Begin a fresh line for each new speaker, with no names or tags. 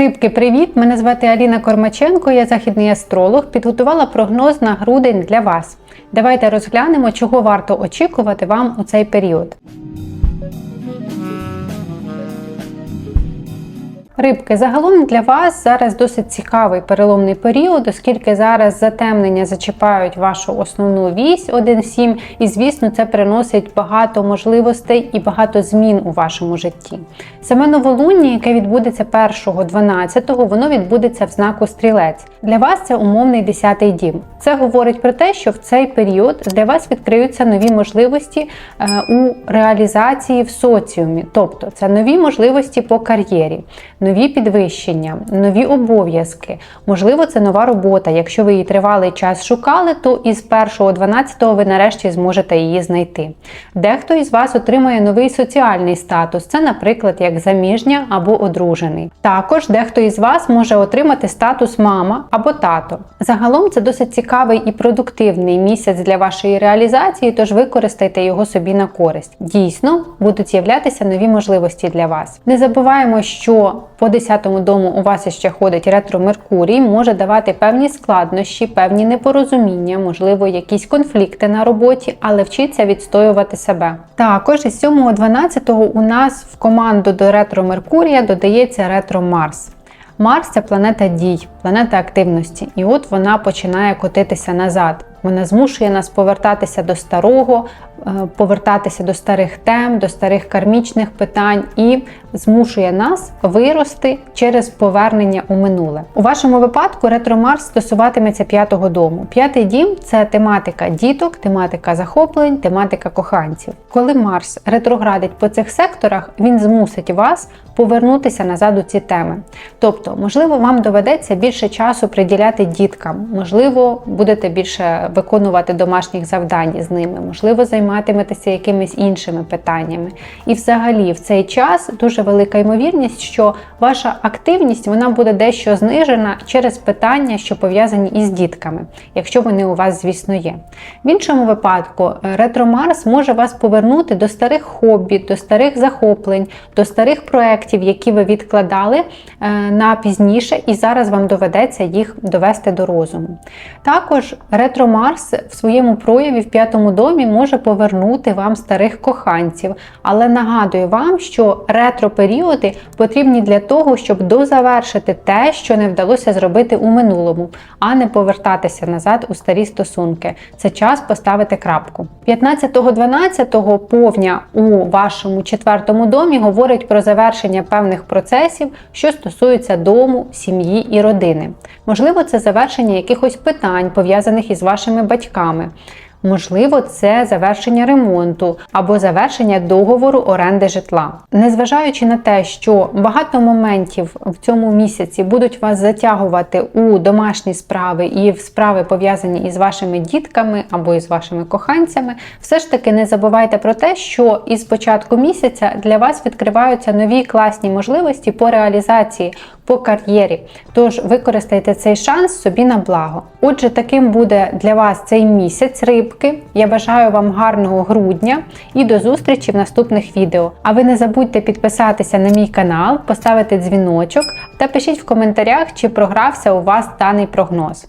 Рибки, привіт! Мене звати Аліна Кормаченко, я західний астролог. Підготувала прогноз на грудень для вас. Давайте розглянемо, чого варто очікувати вам у цей період. Рибки, загалом для вас зараз досить цікавий переломний період, оскільки зараз затемнення зачіпають вашу основну вісь 1.7, і звісно, це приносить багато можливостей і багато змін у вашому житті. Саме новолуння, яке відбудеться 1.12, воно відбудеться в знаку стрілець. Для вас це умовний 10-й дім. Це говорить про те, що в цей період для вас відкриються нові можливості е, у реалізації в соціумі, тобто це нові можливості по кар'єрі, нові підвищення, нові обов'язки. Можливо, це нова робота. Якщо ви її тривалий час шукали, то із 1.12 ви нарешті зможете її знайти. Дехто із вас отримає новий соціальний статус, це, наприклад, як заміжня або одружений. Також дехто із вас може отримати статус мама або тато. Загалом це досить цікавий і продуктивний місяць для вашої реалізації, тож використайте його собі на користь. Дійсно, будуть з'являтися нові можливості для вас. Не забуваємо, що по 10-му дому у вас ще ходить ретро Меркурій, може давати певні складнощі, певні непорозуміння, можливо, якісь конфлікти на роботі, але вчіться відстоювати себе. Також із 7-12 у нас в команду до ретро Меркурія додається ретро Марс. Марс це планета дій, планета активності, і от вона починає котитися назад. Вона змушує нас повертатися до старого, повертатися до старих тем, до старих кармічних питань і змушує нас вирости через повернення у минуле. У вашому випадку ретро-Марс стосуватиметься п'ятого дому. П'ятий дім це тематика діток, тематика захоплень, тематика коханців. Коли Марс ретроградить по цих секторах, він змусить вас повернутися назад у ці теми. Тобто, можливо, вам доведеться більше часу приділяти діткам, можливо, будете більше виконувати домашніх завдань з ними, можливо, займатиметеся якимись іншими питаннями. І взагалі в цей час дуже велика ймовірність, що ваша активність вона буде дещо знижена через питання, що пов'язані із дітками, якщо вони у вас, звісно, є. В іншому випадку, ретро Марс може вас повернути до старих хобі, до старих захоплень, до старих проєктів, які ви відкладали е, на пізніше, і зараз вам доведеться їх довести до розуму. Також ретро Марс в своєму прояві в п'ятому домі може повернути вам старих коханців, але нагадую вам, що ретро-періоди потрібні для того, щоб дозавершити те, що не вдалося зробити у минулому, а не повертатися назад у старі стосунки. Це час поставити крапку. 15-12 повня у вашому четвертому домі говорить про завершення певних процесів, що стосуються дому, сім'ї і родини. Можливо, це завершення якихось питань, пов'язаних із вашими батьками. Можливо, це завершення ремонту або завершення договору оренди житла. Незважаючи на те, що багато моментів в цьому місяці будуть вас затягувати у домашні справи і в справи пов'язані із вашими дітками або із вашими коханцями, все ж таки не забувайте про те, що із початку місяця для вас відкриваються нові класні можливості по реалізації, по кар'єрі. Тож використайте цей шанс собі на благо. Отже, таким буде для вас цей місяць рибки. Я бажаю вам гарного грудня і до зустрічі в наступних відео. А ви не забудьте підписатися на мій канал, поставити дзвіночок та пишіть в коментарях, чи програвся у вас даний прогноз.